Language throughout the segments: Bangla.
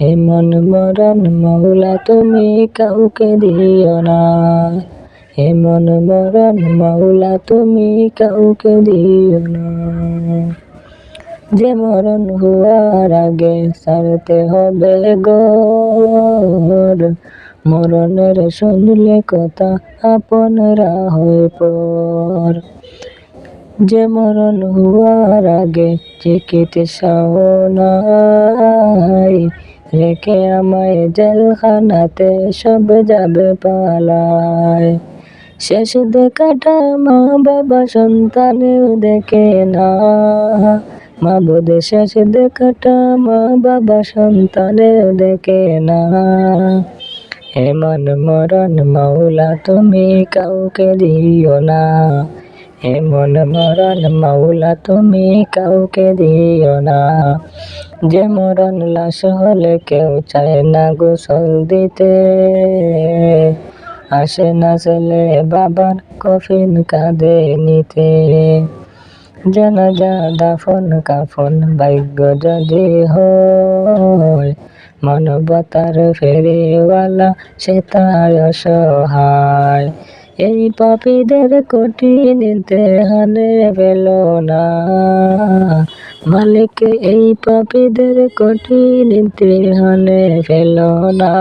এমন মরণ মৌলা, তুমি কাউকে দিও না। এমন মরণ মৌলা, তুমি কাউকে দিও না। যে মরণ হওয়ার আগে সারতে হবে গর। মরণের শুনলে কথা আপনরা হয়ে পর যে মরণ হওয়ার আগে চিকিৎসাও নাই রেখে আমায় জেলখানাতে সব যাবে পালায়। শেষ দেখাটা মা বাবা সন্তানেও দেখে না। মা বোধে শেষ দেখাটা মা বাবা সন্তানেও দেখে না। হেমন মরণ মাওলা তুমি কাউকে দিও না। এমন মরণ মাওলা, তুমি কাউকে দিও না। যে মরণ লাশ হলে কেউ চায় না গোসল দিতে। আসে না ছেলে বাবার কফিন কাঁদে নিতে। জানাজা দাফন কাফন ভাগ্য যদি হয় ফেরিওয়ালা সে তার অসহায়। এই পাপীদের কঠিন হানে পেল না। মালিক, এই পাপীদের কঠিন হানে পেল না।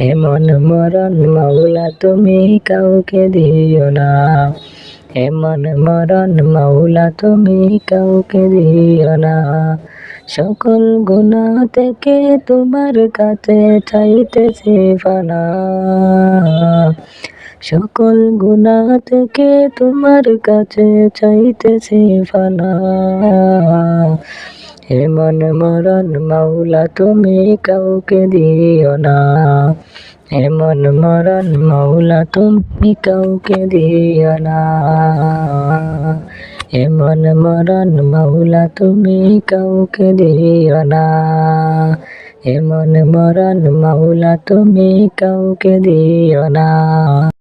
এমন মরণ মাওলা তুমি কাউকে দিও না। এমন মরণ মাওলা তুমি কাউকে দিও না। সকল গুণা থেকে তোমার কাছে চাইতেছে ফানা। সকল গুণা থেকে তোমার কাছে চাইতেছে ফানা। এমন মরণ মাওলা, তুমি কাউকে দিও না। এমন মরণ মাওলা, তুমি কাউকে দিও না। এমন মরণ মাওলা, তুমি কাউকে দিও না। এমন মরণ মাওলা, তুমি কাউকে দিও না।